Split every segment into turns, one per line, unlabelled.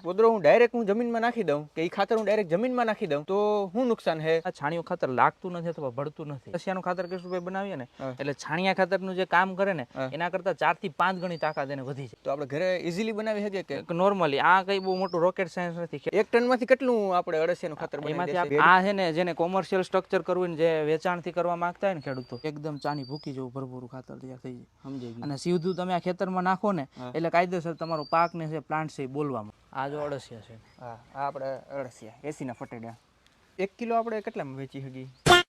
પોદરો હું ડાયરેક્ટ હું જમીનમાં નાખી દઉં કે એ ખાતર હું ડાયરેક્ટ જમીનમાં નાખી દઉં તો શું નુકસાન હે?
આ છાણિયું ખાતર લાગતું નથી અથવા ભળતું નથી. રશિયાનું ખાતર કેશુભાઈ બનાવીએ ને? એટલે છાણિયા ખાતરનું જે કામ કરે ને એના કરતા ચારથી પાંચ ગણી તાકાત એને વધી જાય.
તો આપણે ઘરે ઇઝીલી બનાવી શકીએ કે?
નોર્મલી આ કઈ બહુ મોટું રોકેટ સાયન્સ નથી.
એક ટનમાંથી કેટલું આપણે અળસિયાનું ખાતર બનાવી
એમાંથી આ છે ને જેને કોમર્શિયલ સ્ટ્રક્ચર કરવું ને જે વેચાણથી કરવા માંગતા હોય ને ખેડૂતો એકદમ ચાની ભૂકી જવું ભરપૂર ખાતર તૈયાર થઈ જાય.
સમજાય
અને સીધું તમે આ ખેતરમાં નાખો ને એટલે કાયદેસર તમારો પાક ને છે પ્લાન્ટ છે બોલવામાં આ જો અળસિયા છે.
હા આપણે અળસિયા, એસીના ફટેડા. એક કિલો આપણે કેટલામાં વેચી શકીએ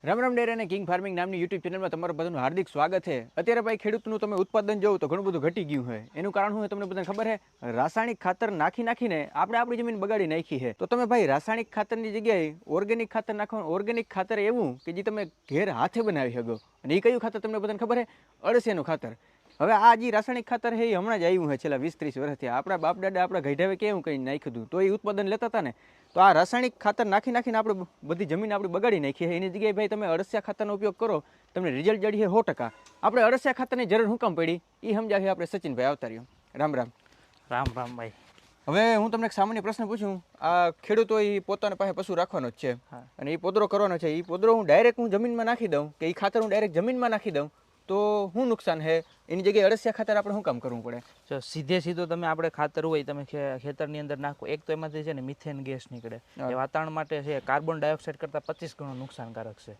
રામ રામ ડેર અને કિંગ ફાર્મિંગ નામની યુટ્યુબ ચેનલમાં તમારું બધાનું હાર્દિક સ્વાગત છે. અત્યારે ભાઈ ખેડૂતનું તમે ઉત્પાદન જોવું તો ઘણું બધું ઘટી ગયું છે એનું કારણ શું તમને બધાને ખબર છે? રાસાયણિક ખાતર નાખી નાખીને આપણે આપણી જમીન બગાડી નાખી છે. તો તમે ભાઈ રાસાયણિક ખાતરની જગ્યાએ ઓર્ગેનિક ખાતર નાખો ઓર્ગેનિક ખાતર એવું કે જે તમે ઘેર હાથે બનાવી શકો અને એ કયું ખાતર તમને બધાને ખબર છે? અળસિયાનું ખાતર. હવે આ જે રાસાયણિક ખાતર છે એ હમણાં જ આવ્યું છે છેલ્લા વીસ ત્રીસ વર્ષથી. આપણા બાપ દાદા આપણા ગઈઢાવે કેવું કંઈ નાખ્યું હતું? તો એ ઉત્પાદન લેતા હતા ને? તો આ રાસાયણિક ખાતર નાખી નાખીને આપણે બધી જમીન આપણી બગાડી નાખી એની જગ્યાએ ભાઈ તમે અળસિયા ખાતરનો ઉપયોગ કરો તમને રિઝલ્ટ જડી છે સો ટકા. આપણે અળસિયા ખાતરની જરૂર શું કામ પડી? એ સમજાવી આપણે સચિનભાઈ આવતા રહ્યો રામ રામ.
રામ રામ ભાઈ.
હવે હું તમને એક સામાન્ય પ્રશ્ન પૂછું. આ ખેડૂતો એ પોતાના પાસે પશુ રાખવાનો જ છે.
હા.
અને એ પોદરો કરવાનો છે. એ પોદરો હું ડાયરેક્ટ હું જમીનમાં નાખી દઉં કે એ ખાતર હું ડાયરેક્ટ જમીનમાં નાખી દઉં તો શું નુકસાન છે? એની જગ્યાએ અળસિયા ખાતર આપણે શું કામ કરવું પડે?
જો સીધે સીધો તમે આપણે ખાતર હોય તમે ખેતરની અંદર નાખો. એક તો એમાંથી છે ને મિથેન ગેસ નીકળે. એ વાતાવરણ માટે છે કાર્બન ડાયોક્સાઇડ કરતાં પચીસ ગણો નુકસાનકારક છે.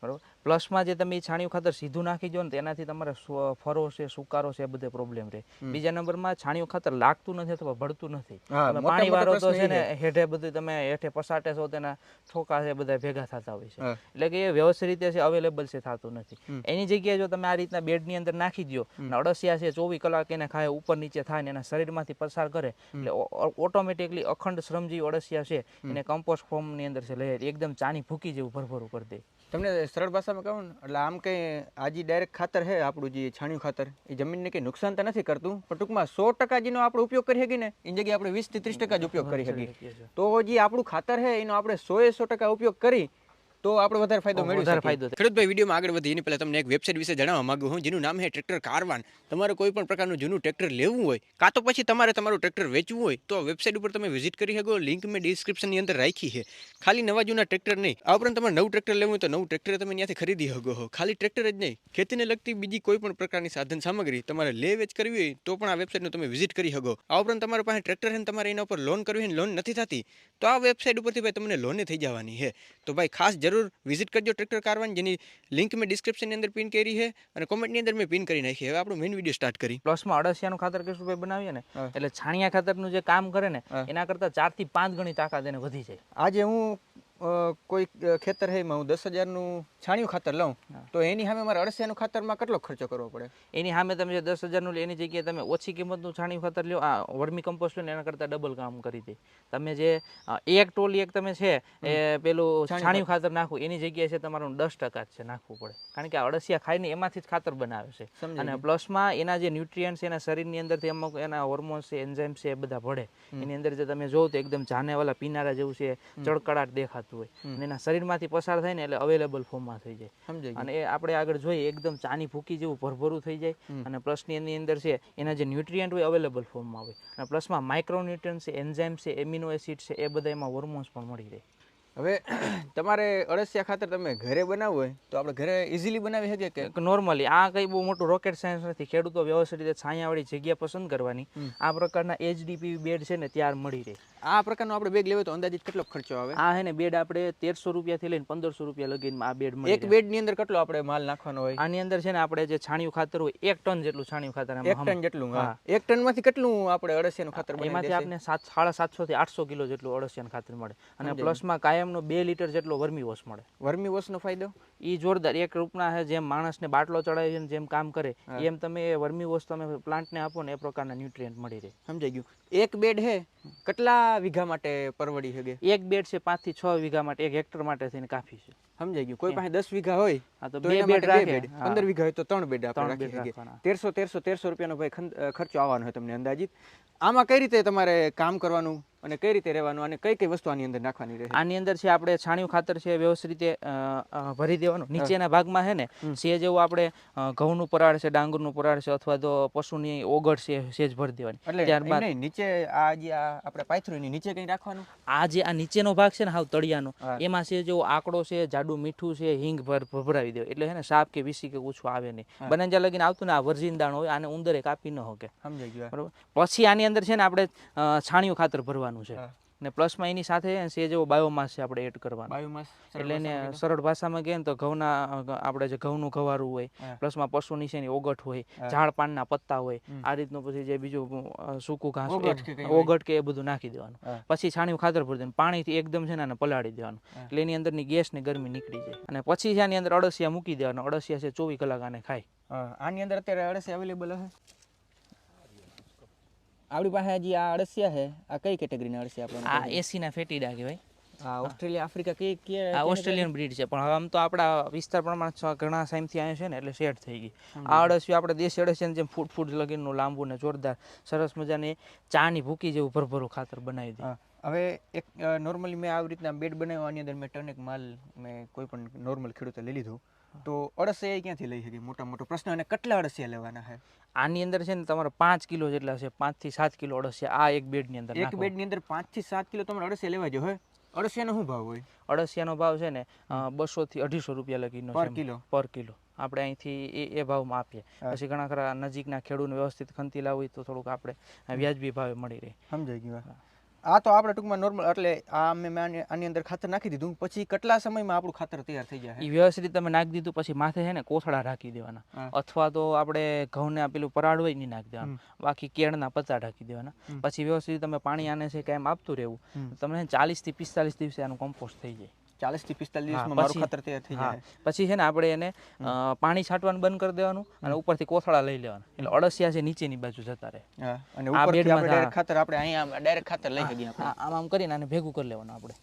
બરાબર? પ્લસમાં જે તમે છાણિયું ખાતર સીધું નાખી દો ને તેનાથી તમારે ફરો છે સુકારો છે એ બધે પ્રોબ્લેમ રહે. બીજા નંબરમાં છાણિયું ખાતર લાગતું નથી અથવા ભળતું નથી. પાણી વાળો તો છે ને હેઠે બધું તમે હેઠે પસાટે છો તેના ઠોકા છે બધા ભેગા થતા હોય છે. એટલે કે એ વ્યવસ્થિત રીતે છે અવેલેબલ છે થતું નથી. એની જગ્યાએ જો તમે આ રીતના બેડની અંદર નાખી દો અને અળસિયા છે ચોવીસ કલાક એને ખાય ઉપર નીચે થાય ને એના શરીરમાંથી પસાર કરે એટલે ઓટોમેટિકલી અખંડ શ્રમજીવી અળસિયા છે એને કમ્પોસ્ટ ફોર્મની અંદર છે લે એકદમ ચાની ભૂકી જેવું ભરભરું કરી દે
તમને સરળ ભાષામાં કહું ને એટલે આમ કંઈ આજે ડાયરેક્ટ ખાતર છે આપણું જે છાણિયું ખાતર એ જમીનને કંઈ નુકસાન તો નથી કરતું પણ ટૂંકમાં સો ટકા જેનો આપણે ઉપયોગ કરી શકીએ ને એની જગ્યાએ આપણે વીસથી ત્રીસ ટકા જ ઉપયોગ કરી શકીએ તો જે આપણું ખાતર છે એનો આપણે સો એ સો ટકા ઉપયોગ કરી તો આપણે વધારે ફાયદો
વધારે ફાયદો
ખેડૂતભાઈ વિડીયોમાં આગળ વધી એની પહેલાં તમને એક વેબસાઇટ વિશે જણાવવા માગું હું જેનું નામ છે ટ્રેક્ટર કારવાન તમારે કોઈ પણ પ્રકારનું જૂનું ટ્રેક્ટર લેવું હોય કાં તો પછી તમારે તમારું ટ્રેક્ટર વેચવું હોય તો વેબસાઇટ ઉપર તમે વિઝિટ કરી શકો. લિંક મેં ડિસ્ક્રિપ્શનની અંદર રાખી છે. ખાલી નવા જૂના ટ્રેક્ટર નહીં. આ ઉપરાંત તમારે નવું ટ્રેક્ટર લેવું હોય તો નવું ટ્રેક્ટર તમે ત્યાંથી ખરીદી શકો છો. ખાલી ટ્રેક્ટર જ નહીં. ખેતીને લગતી બીજી કોઈ પણ પ્રકારની સાધન સામગ્રી તમારે લે વેચ કરવી હોય તો પણ આ વેબસાઇટનું તમે વિઝિટ કરી શકો. આ ઉપરાંત તમારા પાસે ટ્રેક્ટર છે તમારે એના ઉપર લોન કરવી હોય લોન નથી થતી તો આ વેબસાઇટ ઉપરથી ભાઈ તમને લોને થઈ જવાની છે. તો ભાઈ ખાસ જરૂર વિઝિટ કરજો ટ્રેક્ટર કારવાન જેની લિંક મેં ડિસ્ક્રિપ્શનની અંદર પિન કરી છે અને કોમેન્ટની અંદર મેં પિન કરી નાખી હવે આપણો મેઇન વીડિયો સ્ટાર્ટ કરી
પ્લસમાં અડસિયાનું ખાતર કેશુભાઈ બનાવીએ ને એટલે છાણિયા ખાતરનું જે કામ કરે ને એના કરતા ચારથી પાંચ ગણી તાકાત એને વધી જાય.
આજે હું કોઈ ખેતર છે એમાં હું દસ હજારનું છાણિયું ખાતર લઉં તો એની સામે મારે અળસિયાનું ખાતરમાં કેટલો ખર્ચો કરવો પડે?
એની સામે તમે જે દસ હજારનું લે એની જગ્યાએ તમે ઓછી કિંમતનું છાણિયું ખાતર લ્યો આ વર્મી કમ્પોસ્ટ લો એના કરતાં ડબલ કામ કરી દે. તમે જે એક ટોલી એક તમે છે એ પેલું છાણિયું ખાતર. નાખવું એની જગ્યાએ છે તમારું દસ ટકા જ છે નાખવું પડે. કારણ કે આ અળસિયા ખાઈને એમાંથી જ ખાતર બનાવે છે. અને પ્લસમાં એના જે ન્યુટ્રિયન્ટ્સ એના શરીરની અંદરથી અમુક એના હોર્મોન્સ છે એન્ઝાઇમ્સ છે એ બધા ભળે. એની અંદર જે તમે જોવો તો એકદમ જાનેવાલા પીનારા જેવું છે ચળકળાટ દેખાતું હોય. અને એના શરીરમાંથી પસાર થાય ને એટલે અવેલેબલ ફોર્મમાં થઈ જાય.
સમજાય
અને એ આપણે આગળ જોઈએ એકદમ ચાની ભૂકી જેવું ભરભરું થઈ જાય. અને પ્લસની એની અંદર છે એના જે ન્યુટ્રિયન્ટ હોય અવેલેબલ ફોર્મમાં હોય. અને પ્લસમાં માઇક્રોન્યુટ્રન્ટ છે એન્ઝાઇમ છે એમિનો એસિડ છે એ બધા એમાં હોર્મોન્સ પણ મળી રહે.
હવે તમારે અળસિયા ખાતર તમે ઘરે બનાવવું હોય તો આપણે ઘરે ઇઝીલી બનાવી શકીએ કે?
નોર્મલી આ કંઈ બહુ મોટું રોકેટ સાયન્સ નથી. ખેડૂતો વ્યવસ્થિત રીતે છાયાવાળી જગ્યા પસંદ કરવાની. આ પ્રકારના એચડીપી બેડ છે ને ત્યાર મળી રહે.
આ પ્રકારનો આપણે બેગ લેવો તો અંદાજિત કેટલો ખર્ચો આવે?
આ હે ને બેડ આપણે તેરસો રૂપિયાથી લઈને પંદરસો રૂપિયા લગીને આ બેડ મળી
એક બેડની અંદર કેટલો આપણે માલ નાખવાનો હોય?
આની અંદર છે ને આપણે જે છાણિયું ખાતર હોય એક ટન જેટલું છાણિયું ખાતર
એક ટન જેટલું હા. એક ટનમાંથી કેટલું આપણે અળસિયાનું ખાતર
એમાંથી આપણે સાત સાડા સાતસો થી આઠસો કિલો જેટલું અળસિયાનું ખાતર મળે. અને પ્લસમાં કાયમનો બે લીટર જેટલો વર્મી વોશ મળે.
વર્મી વોશનો ફાયદો?
એ જોરદાર એક રૂપના છે જેમ માણસને બાટલો ચડાવી છે ને જેમ કામ કરે એમ તમે એ વર્મી વોશ તમે પ્લાન્ટને આપો ને એ પ્રકારના ન્યુટ્રિયન્ટ મળી રહે.
સમજાઈ ગયું. એક બેડ હે કેટલા વીઘા માટે પરવડી શકે
એક બેડ છે પાંચથી છ વીઘા માટે એક હેક્ટર માટે થઈને કાફી છે.
સમજાઈ ગયું. કોઈ પાસે દસ વીઘા હોય
હા તો બે બેડ રાખે.
પંદર વીઘા હોય તો ત્રણ બેડ આપણે રાખી શકીએ તેરસો તેરસો તેરસો રૂપિયાનો ભાઈ ખર્ચો આવવાનો હોય તમને અંદાજિત. આમાં કઈ રીતે તમારે કામ કરવાનું? અને કઈ રીતે રહેવાનું અને કઈ કઈ વસ્તુ આની અંદર નાખવાની રહે?
આની અંદર છે આપણે છાણિયું ખાતર છે વ્યવસ્થિત રીતે ભરી દેવાનું. નીચેના ભાગમાં છે ને સેજ એવું આપણે ઘઉંનું પરાળ છે ડાંગરનું પરાળ છે અથવા તો પશુની ઓગળ છે સેજ ભરી દેવાની.
એટલે
ત્યારબાદ
નીચે આ જે આ આપણે પાથરું એની નીચે કંઈ રાખવાનું?
આ જે આ નીચેનો ભાગ છે ને હાવ તળિયાનો એમાં છે જો આકડો છે જાડું મીઠું છે હિંગ ભર ભભરાવી દેવું એટલે છે ને સાપ કે વિસી કે ઓછું આવે નહીં. બને જ્યાં લગીને આવતું ને આ વર્જિન દાણ હોય આને ઉંદરે કાપી ન હોકે
સમજાઈ ગયું
બરાબર? પછી આની અંદર છે ને આપણે છાણિયું ખાતર ભરવાનું. છે. ને પ્લસમાં એની સાથે છે જેવો બાયોમાસ છે આપણે એડ કરવાનો.
બાયોમાસ
એટલે એને સરળ ભાષામાં કહે ને તો ઘઉંના આપણે જે ઘઉંનું ઘવારું હોય. પ્લસમાં પશુ નીચેની ઓગટ હોય ઝાડ પાનના પત્તા હોય આ રીતનું પછી જે બીજું સૂકું ઘાસ
ઓગટ કે
એ બધું નાખી દેવાનું. પછી છાણિયું ખાતર ભરી દેવાનું. પાણીથી એકદમ છે ને પલાળી દેવાનું. એટલે એની અંદરની ગેસ ને ગરમી નીકળી જાય. અને પછી છે આની અંદર અળસિયા મૂકી દેવાનું. અળસિયા છે ચોવીસ કલાક આને ખાય.
આની અંદર અત્યારે અળસિયા અવેલેબલ હશે? આપણી પાસે હજી આ અળસિયા છે. આ કઈ કેટેગરીના અળસિયા આપણે
આ એસીના ફેટીડા કહેવાય
આ ઓસ્ટ્રેલિયા આફ્રિકા કઈ કે
આ ઓસ્ટ્રેલિયન બ્રીડ છે પણ હવે આમ તો આપણા વિસ્તાર પ્રમાણે ઘણા સાઈમથી આવ્યા છે ને એટલે સેટ થઈ ગઈ. આ અળસિયું આપણે દેશી અળસિયાને જેમ ફૂટ ફૂટ લગીનનું લાંબુ ને જોરદાર સરસ મજાની ચાની ભૂકી જેવું ભરભરું ખાતર બનાવી દે.
હા, હવે એક નોર્મલી મેં આવી રીતના બેડ બનાવ્યો આની અંદર મેં ટનેક માલ મેં કોઈ પણ નોર્મલ ખેડૂતે લઈ લીધો. તો અળસિયા ક્યાંથી લઈ શકે? મોટા મોટો પ્રશ્ન. અને કેટલા અળસિયા લેવાના છે?
આની અંદર છે ને તમારે પાંચ કિલો જેટલા છે પાંચથી સાત કિલો અળસિયા. આ એક બેડની અંદર
એક. બેડની અંદર પાંચથી સાત કિલો તમારે અળસિયા લેવા જો હોય? અળસિયાનો શું ભાવ હોય?
અળસિયાનો ભાવ છે ને બસો થી અઢીસો રૂપિયા લગીનો
પર કિલો?
પર કિલો. આપણે અહીંથી એ એ ભાવમાં આપીએ. પછી ઘણા ખરા નજીકના ખેડૂતને વ્યવસ્થિત ખંતી લાવી તો થોડુંક આપણે વ્યાજબી ભાવે મળી રહે.
સમજાઈ ગયું આ તો આપણે ટૂંકમાં નોર્મલ એટલે આ મેં આની- અંદર ખાતર નાખી દીધું. પછી કેટલા સમયમાં આપણું ખાતર તૈયાર થઈ જાય?
એ વ્યવસ્થિત તમે નાખી દીધું પછી માથે છે ને કોથળા રાખી દેવાના. અથવા તો આપણે ઘઉંને પેલું પરાળ હોય નહીં નાખી દેવાનું. બાકી કેળના પચા ઢાંકી દેવાના. પછી વ્યવસ્થિત તમે પાણી આને છે કાયમ આપતું રહેવું. તમને ચાલીસથી પિસ્તાલીસ દિવસે આનું કમ્પોસ્ટ થઈ જાય.
ચાલીસથી પિસ્તાલીસ
હા,
દિવસમાં મારું ખાતર તૈયાર થઈ જાય.
પછી છે ને આપણે એને પાણી છાંટવાનું બંધ કરી દેવાનું અને ઉપરથી કોથળા લઈ લેવાના. એટલે અળસિયા છે નીચેની બાજુ જતા રહે.
અને ઉપરથી આપણે ડાયરેક્ટ ખાતર આપણે અહીંયા ડાયરેક્ટ ખાતર લઈ શકીએ
આમ આમ કરીને આને ભેગું કરી લેવાનું આપણે.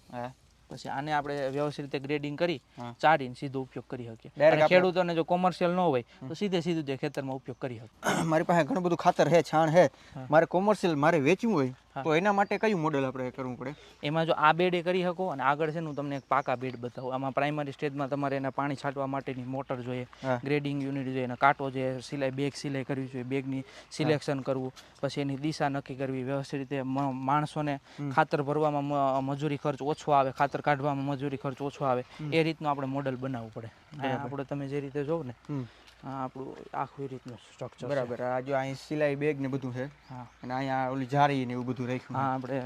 પછી આને આપણે વ્યવસ્થિત રીતે ગ્રેડિંગ કરી. ચારીને સીધો ઉપયોગ કરી શકીએ. અને ખેડૂતોને જો કોમર્શિયલ ન હોય તો સીધે સીધું તે ખેતરમાં ઉપયોગ કરી શકે
મારી પાસે ઘણું બધું ખાતર છે છાણ છે. મારે કોમર્શિયલ મારે વેચવું હોય તો એના માટે કયું મોડેલ આપણે કરવું પડે?
એમાં જો આ બેડ એ કરી શકો અને આગળ છે હું તમને એક પાકા બેડ બતાવું. આમાં પ્રાઇમરી સ્ટેજમાં તમારે એના પાણી છાંટવા માટેની મોટર જોઈએ ગ્રેડિંગ યુનિટ જોઈએ અને કાંટો જોઈએ સિલાઈ બેગ સિલાઈ કરવી જોઈએ બેગની સિલેક્શન કરવું પછી એની દિશા નક્કી કરવી વ્યવસ્થિત રીતે માણસોને ખાતર ભરવામાં મજૂરી ખર્ચ ઓછો આવે ખાતર કાઢવામાં મજૂરી ખર્ચ ઓછો આવે એ રીતનું આપણે મોડલ બનાવવું પડે. આપણે તમે જે રીતે જોવો ને આપણું આખું રીતનું સ્ટ્રક્ચર
બરાબર. આ જો અહીં સિલાઈ બેગ ને બધું છે
હા.
અને અહીંયા ઓલી જારી ને એવું બધું રાખ્યું
હા આપણે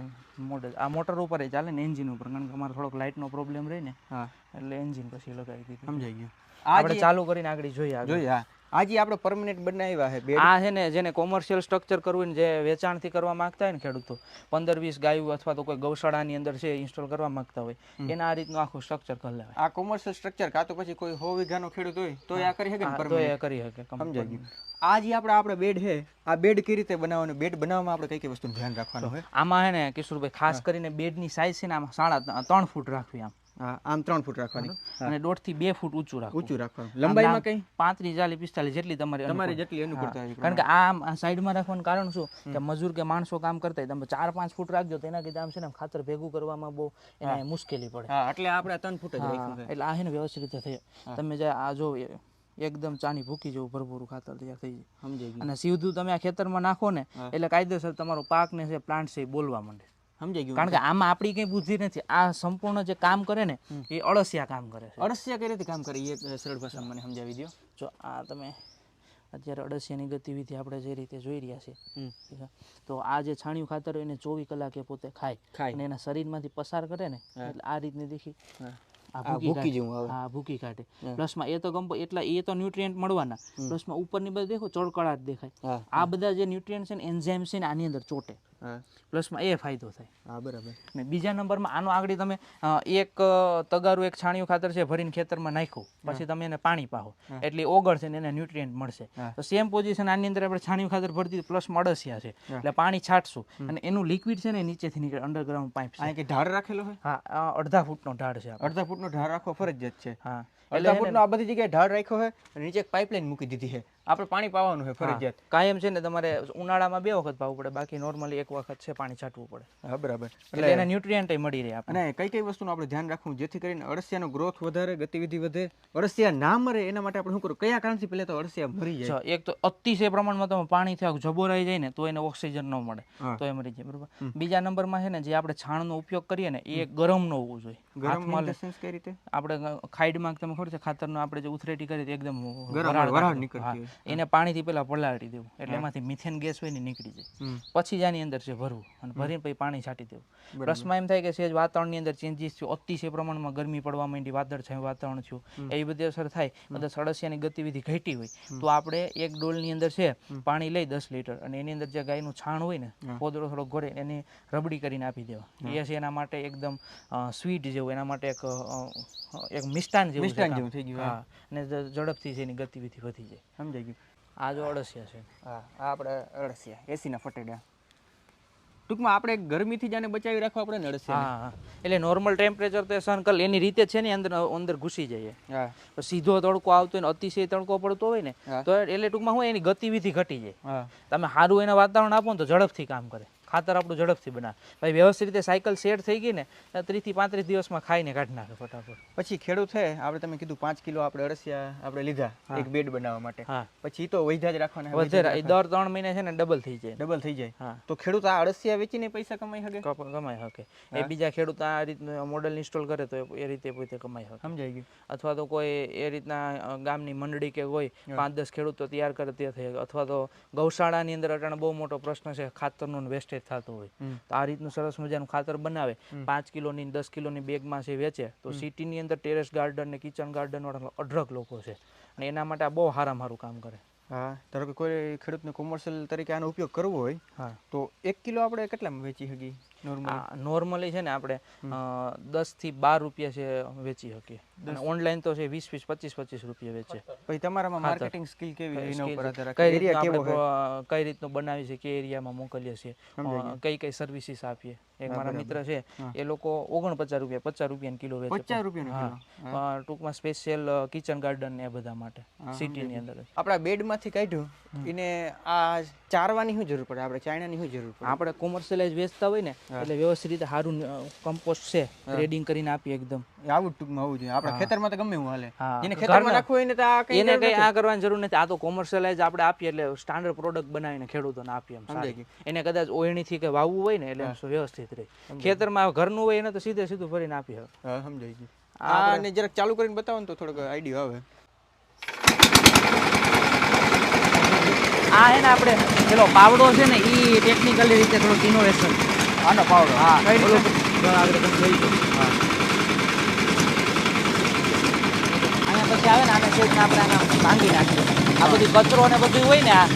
મોડલ આ મોટર ઉપર ચાલે ને એન્જિન ઉપર કારણ કે અમારે થોડોક લાઇટનો પ્રોબ્લેમ રહે ને
હા.
એટલે એન્જિન પછી લગાવી દીધું.
સમજાઈ ગયું.
આપણે ચાલુ કરીને આગળ જોઈએ
જોઈએ હા. આજે આપણે પરમનન્ટ બનાવ્યા છે
આ છે ને જેને કોમર્શિયલ સ્ટ્રક્ચર કરવું જે વેચાણથી કરવા માંગતા હોય ને ખેડૂતો પંદર વીસ ગાયો અથવા તો કોઈ ગૌશાળાની અંદર છે ઇન્સ્ટોલ કરવા માંગતા હોય એના આ રીતનું આખું સ્ટ્રક્ચર કરી લેવાય.
આ કોમર્શિયલ સ્ટ્રક્ચર કાં તો પછી કોઈ હો વીઘાનો ખેડૂત હોય તો આ કરી શકે
તો એ કરી શકે
સમજાઈ ગયું. આ જે આપણે આપણે બેડ છે આ બેડ કઈ રીતે બનાવવાનું? બેડ બનાવવામાં આપણે કઈ કઈ વસ્તુનું ધ્યાન રાખવાનું હોય?
આમાં છે ને કિશોરભાઈ ખાસ કરીને બેડની સાઇઝ છે ને આમાં સાડા ત્રણ ફૂટ રાખવી આમ.
આમ ત્રણ ફૂટ રાખવાની.
અને દોઢથી બે ફૂટ ઊંચું રાખવું.
ઊંચું રાખવાનું. લંબાઈમાં કઈ?
પાંત્રીસ ચાલીસ પિસ્તાલીસ જેટલી તમારી
તમારી જેટલી અનુકૂળતા
કારણ કે આ આમ સાઈડમાં રાખવાનું કારણ શું? કે મજૂર કે માણસો કામ કરતા હોય તમે ચાર પાંચ ફૂટ રાખજો તેના કીધા આમ છે ને ખાતર ભેગું કરવામાં બહુ એને મુશ્કેલી પડે.
એટલે આપણે ત્રણ ફૂટ જ
એટલે આ છે ને વ્યવસ્થિત રીતે થઈ. તમે જે આ જો એકદમ ચાની ભૂકી જેવું ભરભૂરું ખાતર તૈયાર થઈ જાય.
સમજાઈ
અને સીધું તમે આ ખેતરમાં નાખો ને એટલે કાયદેસર તમારો પાક ને છે પ્લાન્ટ છે બોલવા માંડે.
સમજાઈ ગયું?
કારણ કે આમાં આપણી કઈ બુદ્ધિ નથી. આ સંપૂર્ણ જે કામ કરે ને એ અળસિયા કામ કરે છે.
અળસિયા કઈ રીતે કામ કરે? એ સરળ ભાષામાં મને સમજાવી દો
જો આ તમે અત્યારે અળસિયાની ગતિવિધિ આપણે જે રીતે જોઈ રહ્યા છે? તો આ જે છાણિયું ખાતર હોય એને ચોવીસ કલાકે પોતે ખાય. અને એના શરીરમાંથી પસાર કરે ને એટલે આ રીતની દેખી ભૂકી
ભૂકી
કાઢે.
જેવું આવે.
હા ભૂકી કાઢે. પ્લસમાં એ તો કમ્પો એટલા એ તો ન્યુટ્રિયન્ટ મળવાના. પ્લસમાં ઉપરની બધા દેખો ચળકળાટ દેખાય. આ બધા જે ન્યુટ્રિયન્ટ છે ને એન્ઝાઇમ છે ને આની અંદર ચોટે. પ્લસમાં એ ફાયદો થાય.
હા બરાબર.
ને બીજા નંબરમાં આનો આગળ તમે એક તગારું એક છાણિયું ખાતર છે ભરીને ખેતરમાં નાખો પછી તમે એને પાણી પાહો. એટલે ઓગળશે ને એને ન્યુટ્રિયન્ટ મળશે. તો સેમ પોઝિશન આની અંદર આપણે છાણિયું ખાતર ભરતી પ્લસ અળસિયા છે. એટલે પાણી છાંટશું. અને એનું લિક્વિડ છે ને નીચેથી નીકળે અંડરગ્રાઉન્ડ પાઇપ છે.
કે ઢાળ રાખેલો હોય
હા અડધા ફૂટનો ઢાળ છે.
અડધા ફૂટનો ઢાળ રાખવો ફરજિયાત છે.
હા.
અડધા ફૂટનો આ બધી જગ્યાએ ઢાળ રાખ્યો હોય અને નીચે એક પાઇપલાઇન મૂકી દીધી છે. આપણે પાણી પાવાનું છે ફરજિયાત.
કાયમ છે ને તમારે ઉનાળામાં બે વખત પાવું પડે બાકી નોર્મલી એક વખત છે પાણી છાંટવું પડે.
હા બરાબર.
એટલે એના ન્યુટ્રિયન્ટ મળી રહે આપણે
અને કઈ કઈ વસ્તુનું આપણે ધ્યાન રાખવું? જેથી કરીને અળસિયાનો ગ્રોથ વધારે ગતિવિધિ વધે અળસિયા ના મરે એના માટે આપણે શું કરવું? કયા કારણથી પહેલા તો અળસિયા મરી જાય?
એક તો અતિશય પ્રમાણમાં તમે પાણી થયા જબોરાઈ જાય ને તો એને ઓક્સિજન ન મળે. તો એ મરી જાય બરાબર? બીજા નંબરમાં છે ને જે આપણે છાણનો ઉપયોગ કરીએ ને એ ગરમ ન હોવું જોઈએ.
ગરમ in the કઈ રીતે
આપણે ખાઈડમાં તમે ખબર છે ખાતરનો આપણે જે ઉથરેટી કરી એકદમ વરાળ
વરાળ નીકળતી
એને પાણીથી પહેલા પલાળી દેવું. એટલે એમાંથી મિથેન ગેસ હોય ને નીકળી જાય. પછી જ આની અંદર છે ભરવું. અને ભરીને પછી પાણી છાંટી દેવું. પ્લસમાં એમ થાય કે સેજ વાતાવરણની અંદર ચેન્જીસ થયું. અતિશય પ્રમાણમાં ગરમી પડવા માંડી વાદળ છે વાતાવરણ થયું. એવી બધી અસર થાય. કદાચ અળસિયાની ગતિવિધિ ઘટી હોય. તો આપણે એક ડોલની અંદર છે પાણી લઈ દસ લીટર. અને એની અંદર જે ગાયનું છાણ હોય ને પોદળો થોડો ઘોરે એની રબડી કરીને આપી દેવા. એ છે એના માટે એકદમ સ્વીટ જેવું એના માટે એક એક મિષ્ટાન જેવું
મિષ્ટાન જેવું થઈ ગયું,
હા અને ઝડપથી છે એની ગતિવિધિ વધી જાય.
સમજાઈ ગયું.
આ જો અળસિયા છે.
હા આ આપણે અળસિયા એસીના ફટેડા ટૂંકમાં આપણે ગરમીથી જાને બચાવી રાખવા આપણે ને અળસિયા
હા એટલે નોર્મલ ટેમ્પરેચર તો સહન કરે એની રીતે છે ને અંદર અંદર ઘૂસી જાય
હા.
સીધો તડકો આવતો હોય ને અતિશય તડકો પડતો હોય ને તો એટલે ટૂંકમાં હું એની ગતિવિધિ ઘટી જાય. તમે સારું એને વાતાવરણ આપો ને તો ઝડપથી કામ કરે. ખાતર આપણું ઝડપથી બનાવે. ભાઈ વ્યવસ્થિત રીતે સાયકલ સેટ થઈ ગઈ ને ત્રીસથી પાંત્રીસ દિવસમાં ખાઈને કાઢી નાખે ફટાફટ.
પછી ખેડૂત છે આપણે તમે કીધું પાંચ કિલો આપણે અળસિયા આપણે લીધા એક બેડ બનાવવા માટે. પછી તો વૈધા જ રાખવાના
વધારે એ દર ત્રણ મહિને છે ને ડબલ થઈ જાય.
ડબલ થઈ જાય. તો ખેડૂત આ અળસિયા વેચીને પૈસા કમાઈ શકે?
કમાઈ શકે. એ બીજા ખેડૂત આ રીતનું મોડલ ઇન્સ્ટોલ કરે તો એ- એ રીતે પોતે કમાઈ શકે.
સમજાઈ ગયું.
અથવા તો કોઈ એ રીતના ગામની મંડળી કે હોય પાંચ દસ ખેડૂતો તૈયાર કરે તે થઈ અથવા તો ગૌશાળાની અંદર અટાણે બહુ મોટો પ્રશ્ન છે ખાતરનો વેસ્ટેજ થતું હોય. તો આ રીતનું સરસ મજાનું ખાતર બનાવે. પાંચ કિલોની દસ કિલોની બેગમાં છે વેચે તો સિટીની અંદર ટેરેસ ગાર્ડન ને કિચન ગાર્ડન વાળા અઢળક લોકો છે. અને એના માટે આ બહુ સારા મારું કામ કરે.
હા ધારો કે કોઈ ખેડૂતને કોમર્શિયલ તરીકે આનો ઉપયોગ કરવો હોય
હા.
તો એક કિલો આપણે કેટલામાં વેચી શકીએ? નોર્મલ
છે ને આપણે દસથી બાર રૂપિયા છે વેચી શકીએ. ઓનલાઈન તો છે વીસ વીસ પચીસ પચીસ રૂપિયા વેચે.
પછી તમારામાં માર્કેટિંગ સ્કિલ કેવી એના ઉપર
કઈ રીતનું કઈ રીતનું બનાવી છે કે એરિયામાં મોકલીએ છીએ? કઈ કઈ સર્વિસીસ આપીએ? એક મારા મિત્ર છે એ લોકો ઓગણપચાસ રૂપિયા પચાસ રૂપિયા કિલો વેચે.
પચાસ રૂપિયા
હા. ટૂંકમાં સ્પેશિયલ કિચન ગાર્ડન ને એ બધા માટે સિટીની અંદર.
આપણા બેડમાંથી કાઢ્યું. એને આ ચારવાની શું જરૂર પડે? આપણે ચાઇનાની શું જરૂર પડે?
આપણે કોમર્શિયલાઇઝ વેચતા હોય ને એટલે વ્યવસ્થિત રીતે સારું કમ્પોસ્ટ છે ગ્રેડિંગ કરીને આપીએ એકદમ.
આવું ટૂંકમાં આવું જોઈએ. આપણા ખેતરમાં તો ગમે એવું હાલે. જેને ખેતરમાં નાખવું હોય ને તો આ કઈ
એને કઈ આ કરવાની જરૂર નથી. આ તો કોમર્શિયલાઇઝ આપણે આપીએ એટલે સ્ટાન્ડર્ડ પ્રોડક્ટ બનાવીને ખેડૂતોને આપીએ એમ એને કદાચ ઓયણીથી કે વાવવું હોય ને એટલે વ્યવસ્થિત રહે. ખેતરમાં ઘરનું હોય એને તો સીધે સીધું ભરીને આપીએ
સમજાઈ ગયું. આ ને જરાક ચાલુ કરીને બતાવો ને તો થોડોક આઈડિયા આવે.
આ હે ને આપણે પેલો પાવડો છે ને એ ટેકનિકલી રીતે થોડુંક ઇનોવેશન
આનો પાવડો
હા અહીંયા પછી આવે ને આને આપણે આને ભાંગી નાખીએ. આ બધું કચરો ને બધું હોય ને આ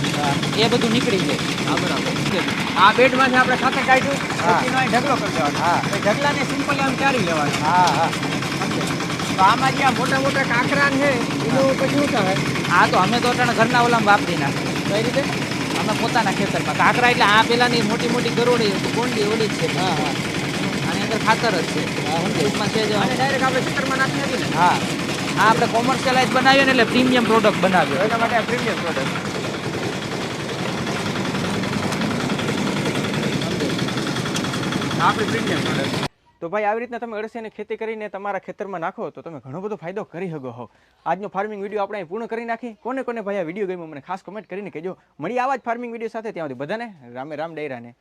એ બધું નીકળી જાય.
બરાબર. આ બેડમાંથી આપણે ખાતર કાઢ્યું. પછી ઢગલો કરી દેવાનો.
હા.
એ ઢગલાને સિમ્પલ આમ ચારી લેવાનો.
હા હા.
તો આમાં જે આ મોટા મોટા કાંકરા છે એનું પછી શું થાય?
આ તો અમે તો ઘરના ઓલામાં વાપરી નાખીએ.
કઈ રીતે?
અમે પોતાના ખેતરમાં. કાંકરા એટલે આ પેલાની મોટી મોટી ગરોળી કોંડી ઓલી જ છે.
હા હા.
આની અંદર ખાતર જ છે. ટૂંકમાં છે જ
અને ડાયરેક્ટ આપણે ખેતરમાં નાખી હતી ને
હા. આ આપણે કોમર્શિયલાઇઝ બનાવીએ ને એટલે પ્રીમિયમ પ્રોડક્ટ
બનાવ્યો. એના માટે પ્રીમિયમ પ્રોડક્ટ આપણી પ્રીમિયમ પ્રોડક્ટ તો ભાઈ, આવી રીતના તમે અળસિયાની ખેતી કરીને તમારા ખેતરમાં નાખો તો તમે ઘણો બધો ફાયદો કરી શકો હો. આજનો ફાર્મિંગ વીડિયો આપણે પૂર્ણ કરી નાખી. કોને કોને ભાઈ આ વીડિયો ગમ્યો, મને ખાસ કમેન્ટ કરીને કહેજો. મળી આવા જ ફાર્મિંગ વીડિયો સાથે. ત્યાં સુધી બધાને રામે રામ ડેરાને